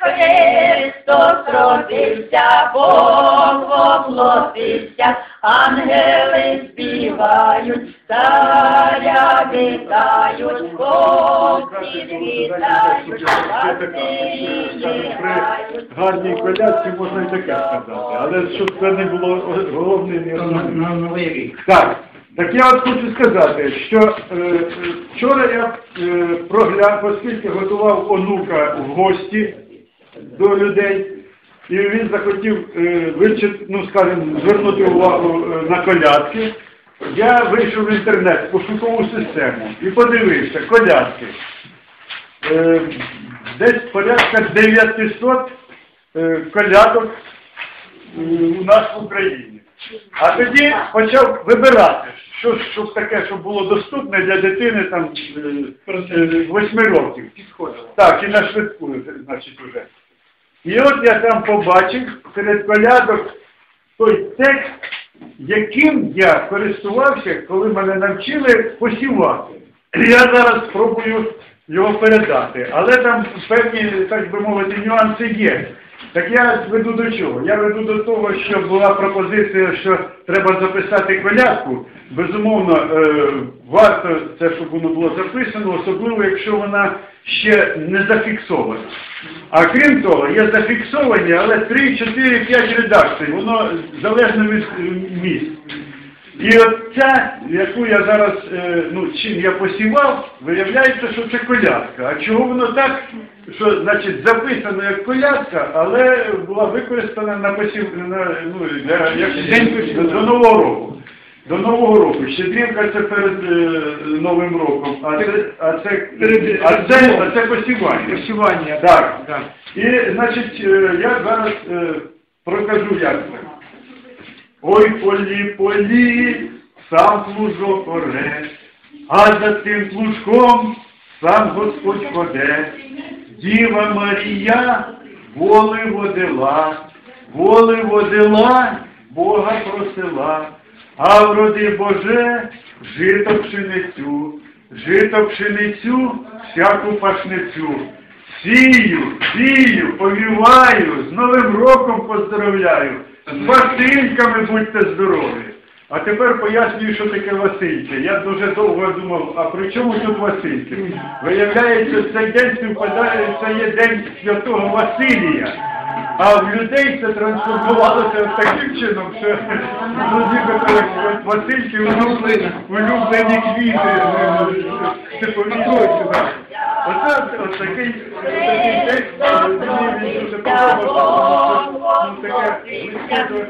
Христос родився, Бог воплотився, ангели співають, царя вітають, Господи вітають, Василії грають. гарній колядці можна і таке сказати, але щоб це не було головним новий рік. Так, так я от хочу сказати, що е, вчора я е, прогляд, оскільки готував онука в гості до людей, і він захотів е, ну скажімо, звернути увагу е, на колядки. Я вийшов в інтернет, пошукову систему і подивився, колядки. Е, десь порядка 900 е, колядок у нас в Україні. А тоді почав вибирати, що, щоб таке, щоб було доступне для дитини там е, е, восьми років. Так, і на швидку, значить, уже. І от я там побачив серед колядок той текст, яким я користувався, коли мене навчили посівати. Я зараз спробую його передати, але там певні, так би мовити, нюанси є. Так я веду до чого? Я веду до того, що була пропозиція, що треба записати колядку. Безумовно, е, варто це, щоб воно було записано, особливо, якщо вона ще не зафіксована. А крім того, є зафіксовані, але 3, 4, 5 редакцій, воно залежно від е, місць. І от ця, яку я зараз, е, ну, чим я посівав, виявляється, що це колядка. А чого воно так, що, значить, записано як колядка, але була використана на посів, на, ну, для, як день до, до Нового року. До Нового року. Щедрівка це перед е, Новим роком, а це, а це, а це, а це посівання. Посівання. Так. Так. І, значить, е, я зараз е, прокажу як це. Ой, полі, полі, сам плужок оре, а за тим плужком сам Господь ходе. Діва Марія воли водила, воли водила, Бога просила, а вроди Боже жито пшеницю, жито пшеницю, всяку пашницю. Сію, сію, повіваю, з Новим роком поздоровляю, з Васильками будьте здорові. А тепер пояснюю, що таке Васильки. Я дуже довго думав, а при чому тут Васильки? Виявляється, цей день співпадає, це є день святого Василія. А в людей це трансформувалося таким чином, що нібито Васильки улюблені, улюблені квіти, типові так. Оце такий текст, мені він дуже подобався,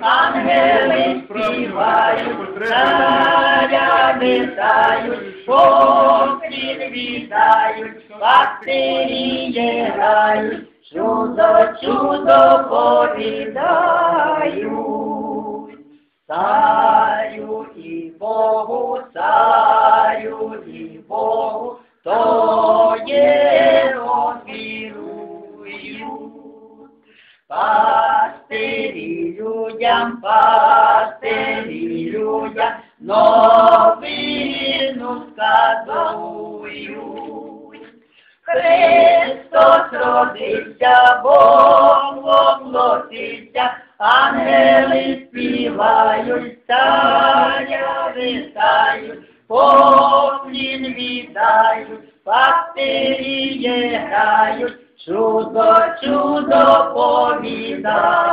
Ангели співають, царя вітають, Господь вітають, бактерії грають, чудо, чудо повідають. Царю і Богу, царю людям, пастирі людям, новину сказують. Христос родився, Бог воплотився, ангели співають, царя вітають, поклін віддають, пастирі грають, чудо, чудо повідають.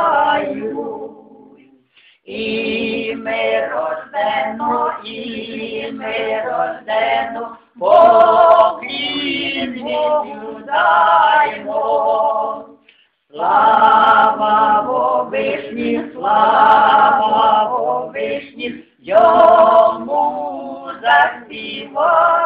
Рождено, поклін віддаймо. Слава Вовишні, слава Вовишні, йому заспіваймо.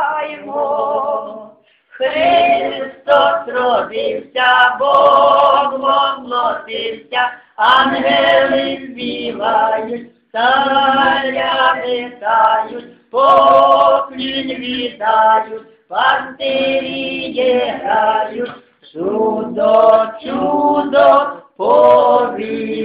Христос родився, Бог воплотився, ангели співають, царя вітають, поклін віддають, пастирі грають, чудо, чудо повідають.